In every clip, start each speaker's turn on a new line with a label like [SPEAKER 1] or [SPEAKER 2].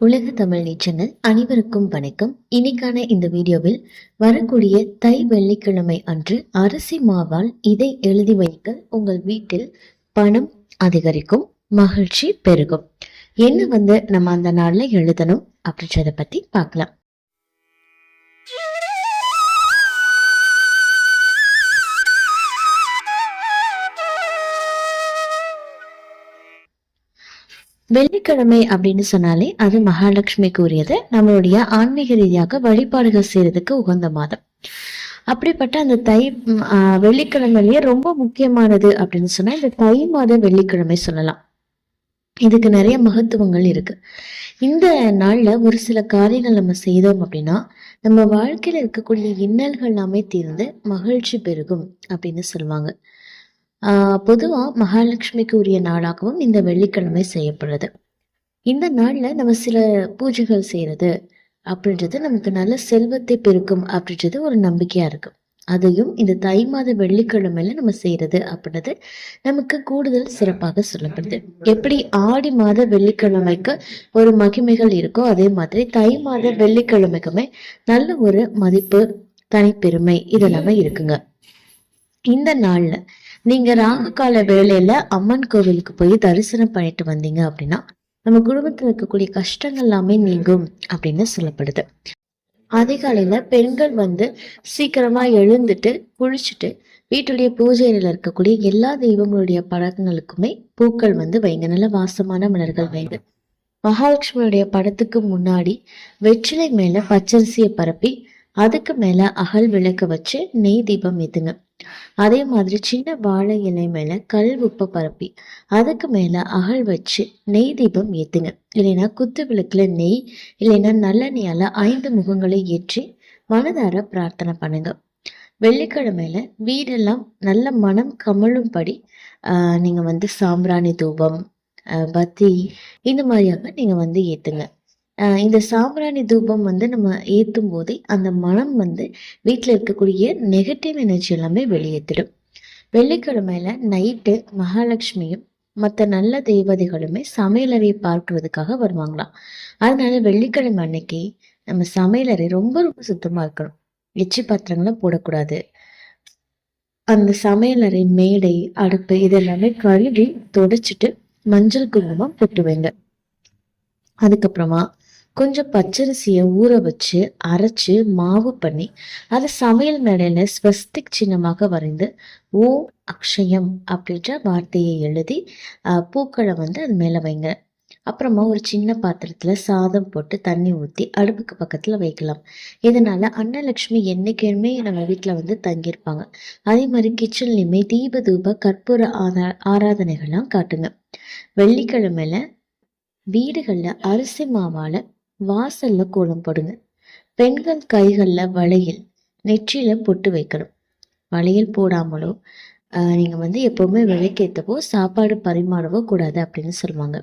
[SPEAKER 1] உலக தமிழ் நீச்சங்கள் அனைவருக்கும் வணக்கம். இன்னைக்கான இந்த வீடியோவில் வரக்கூடிய தை வெள்ளிக்கிழமை அன்று அரிசி மாவால் இதை எழுதி வைக்க உங்கள் வீட்டில் பணம் அதிகரிக்கும் மகிழ்ச்சி பெருகும். என்ன வந்து நம்ம அந்த நாள்ல எழுதணும் அப்படின்றத பத்தி பார்க்கலாம். வெள்ளிக்கிழமை அப்படின்னு சொன்னாலே அது மகாலட்சுமிக்கு உரியது நம்மளுடைய ஆன்மீக ரீதியாக வழிபாடுகள் செய்யறதுக்கு உகந்த மாதம். அப்படிப்பட்ட அந்த தை வெள்ளிக்கிழமையிலேயே ரொம்ப முக்கியமானது அப்படின்னு சொன்னா இந்த தை மாத வெள்ளிக்கிழமை சொல்லலாம். இதுக்கு நிறைய மகத்துவங்கள் இருக்கு. இந்த நாள்ல ஒரு சில காரியங்கள் நம்ம செய்தோம் அப்படின்னா நம்ம வாழ்க்கையில இருக்கக்கூடிய இன்னல்கள் எல்லாமே தீர்ந்து மகிழ்ச்சி பெருகும் அப்படின்னு சொல்லுவாங்க. ஆஹ் பொதுவா மகாலட்சுமிக்கு உரிய நாளாகவும் இந்த வெள்ளிக்கிழமை செய்யப்படுறது. இந்த நாள்ல நம்ம சில பூஜைகள் செய்யறது அப்படின்றது நமக்கு நல்ல செல்வத்தை பெருக்கும் அப்படின்றது ஒரு நம்பிக்கையா இருக்கும். அதையும் இந்த தை மாத வெள்ளிக்கிழமையில நம்ம செய்யறது அப்படின்றது நமக்கு கூடுதல் சிறப்பாக சொல்லப்படுது. எப்படி ஆடி மாத வெள்ளிக்கிழமைக்கு ஒரு மகிமைகள் இருக்கோ அதே மாதிரி தை மாத வெள்ளிக்கிழமைக்குமே நல்ல ஒரு மதிப்பு தனிப்பெருமை இதெல்லாமே இருக்குங்க. இந்த நாள்ல நீங்க ராகு கால வேலையில அம்மன் கோவிலுக்கு போய் தரிசனம் பண்ணிட்டு வந்தீங்க அப்படின்னா நம்ம குடும்பத்துல இருக்கக்கூடிய கஷ்டங்கள் எல்லாமே நீங்கும் அப்படின்னு சொல்லப்படுது. அதிகாலையில பெண்கள் வந்து சீக்கிரமா எழுந்துட்டு குளிச்சுட்டு வீட்டுடைய பூஜையில இருக்கக்கூடிய எல்லா தெய்வங்களுடைய படங்களுக்குமே பூக்கள் வந்து வைங்க. நல்ல வாசமான மலர்கள் வைங்க. மகாலட்சுமியுடைய படத்துக்கு முன்னாடி வெற்றிலை மேல பச்சரிசியை பரப்பி அதுக்கு மேல அகல் விளக்க வச்சு நெய் தீபம் ஏத்துங்க. அதே மாதிரி சின்ன வாழை இலை மேல கல் உப்பை பரப்பி அதுக்கு மேல அகல் வச்சு நெய் தீபம் ஏத்துங்க. இல்லைன்னா குத்து விளக்குல நெய் இல்லைன்னா நல்லெண்ணெயால ஐந்து முகங்களை ஏற்றி மனதார பிரார்த்தனை பண்ணுங்க. வெள்ளிக்கிழமையில வீடெல்லாம் நல்ல மனம் கமழும்படி ஆஹ் நீங்க வந்து சாம்பிராணி தூபம் பத்தி இந்த மாதிரியாக நீங்க வந்து ஏத்துங்க. இந்த சாம்பிராணி தூபம் வந்து நம்ம ஏற்றும் போதே அந்த மனம் வந்து வீட்டில் இருக்கக்கூடிய நெகட்டிவ் எனர்ஜி எல்லாமே வெளியேற்றிடும் வெள்ளிக்கிழமையில நைட்டு மகாலட்சுமியும் மற்ற நல்ல தெய்வதைகளுமே சமையலறையை பார்க்கறதுக்காக வருவாங்களாம். அதனால வெள்ளிக்கிழமை அன்னைக்கு நம்ம சமையலறை ரொம்ப ரொம்ப சுத்தமாக இருக்கணும். எச்சி பாத்திரங்களை போடக்கூடாது. அந்த சமையலறை மேடை அடுப்பு இதெல்லாமே கழுவி தொடச்சிட்டு மஞ்சள் குங்குமம் போட்டு வைங்க. அதுக்கப்புறமா கொஞ்சம் பச்சரிசியை ஊற வச்சு அரைச்சு மாவு பண்ணி அதை சமையல் மேடையில் ஸ்வஸ்திக் சின்னமாக வரைந்து ஓ அக்ஷயம் அப்படின்ற வார்த்தையை எழுதி பூக்களை வந்து அது மேலே வைங்க. அப்புறமா ஒரு சின்ன பாத்திரத்தில் சாதம் போட்டு தண்ணி ஊற்றி அடுப்புக்கு பக்கத்தில் வைக்கலாம். இதனால் அன்னலக்ஷ்மி என்றைக்குமே நம்ம வீட்டில் வந்து தங்கியிருப்பாங்க. அதே மாதிரி கிச்சன்லேயுமே தீப தூப கற்பூர ஆரா ஆராதனைகள்லாம் காட்டுங்க. வெள்ளிக்கிழமையில வீடுகளில் அரிசி மாவால் வாசல்ல கோலம் போடுங்க. பெண்கள் கைகள்ல வளையல் நெற்றியில பொட்டு வைக்கணும். வளையல் போடாமலோ ஆஹ் நீங்க வந்து எப்பவுமே விளக்கேத்தவோ சாப்பாடு பரிமாறவோ கூடாது அப்படின்னு சொல்லுவாங்க.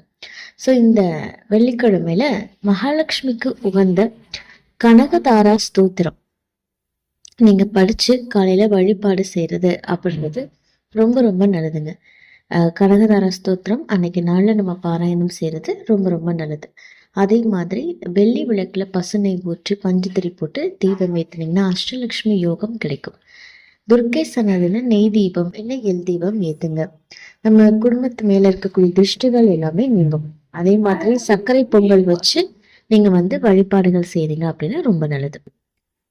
[SPEAKER 1] ஸோ இந்த வெள்ளிக்கிழமையில மகாலட்சுமிக்கு உகந்த கனகதாரா ஸ்தோத்திரம். நீங்க படிச்சு காலையில வழிபாடு செய்யறது அப்படின்றது ரொம்ப ரொம்ப நல்லதுங்க. ஆஹ் கனகதாரா ஸ்தோத்திரம் அன்னைக்கு நாளில் நம்ம பாராயணம் செய்யறது ரொம்ப ரொம்ப நல்லது. அதே மாதிரி வெள்ளி விளக்குல பசுனை ஊற்றி பஞ்சுத்திரி போட்டு தீபம் ஏத்துனீங்கன்னா அஷ்டலக்ஷ்மி யோகம் கிடைக்கும். துர்க்கை சன்னதில நெய் தீபம் இல்லை எல் தீபம் ஏத்துங்க. நம்ம குடும்பத்து மேல இருக்கக்கூடிய திருஷ்டிகள் எல்லாமே நீங்கும். அதே மாதிரி சர்க்கரை பொங்கல் வச்சு நீங்கள் வந்து வழிபாடுகள் செய்றீங்க அப்படின்னா ரொம்ப நல்லது.